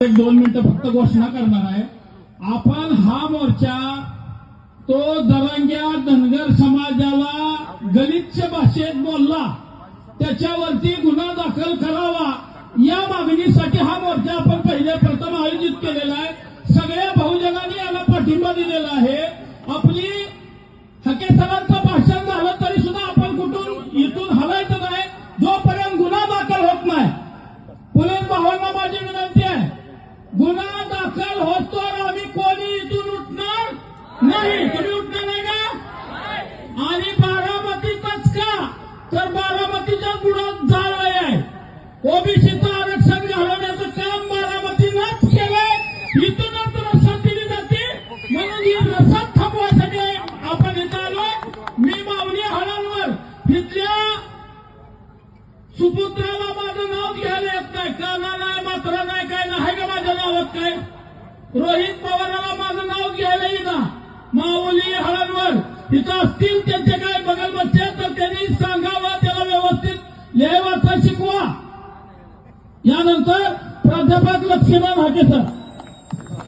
एक दोन मिनिटं फक्त घोषणा करणार आहे. आपण हा मोर्चा तो दरंग्या धनगर समाजाला गलिच्छ भाषेत बोलला. त्याच्यावरती गुन्हा दाखल करावा. या मागणीसाठी हा मोर्चा आपण पहिले प्रथम आयोजित केलेला आहे. सगळ्या बहुजनांनी याला पाठिंबा दिलेला आहे. आपली हकेसरांचं भाषण झालं तरी सुद्धा आपण कुठून इथून हलायचं नाही. जोपर्यंत गुन्हा दाखल होत नाही पोलीस भावांना माझी विनंती गुन्हा दाखल होतो आम्ही कोणी इथून उठणार नाही. तुम्ही उठणार नाही का? आणि बारामतीतच का तर बारामतीच्या बुडात जाळ आहे. ओबीसीचं आरक्षण घालवण्याचं काम बारामतीनंच केलंय. इथूनच रसद दिली जाते. म्हणून ही रसद थांबवायसाठी आपण इथं आलो. मी माऊली हळांवर इथल्या सुपुत्राला माझं नाव घ्यायला येत नाही. काना नाही मात्रा नाही काय नाही का माझ्या नावात काय रोहित पवाराला माझं नाव घ्यायला ना माऊली हळदवर. इथं असतील त्यांचे काय बगल बच्चे तर त्यांनी सांगावं त्याला व्यवस्थित लिहाय वाचता शिकवा. यानंतर प्राध्यापक लक्ष्मण हाके सर.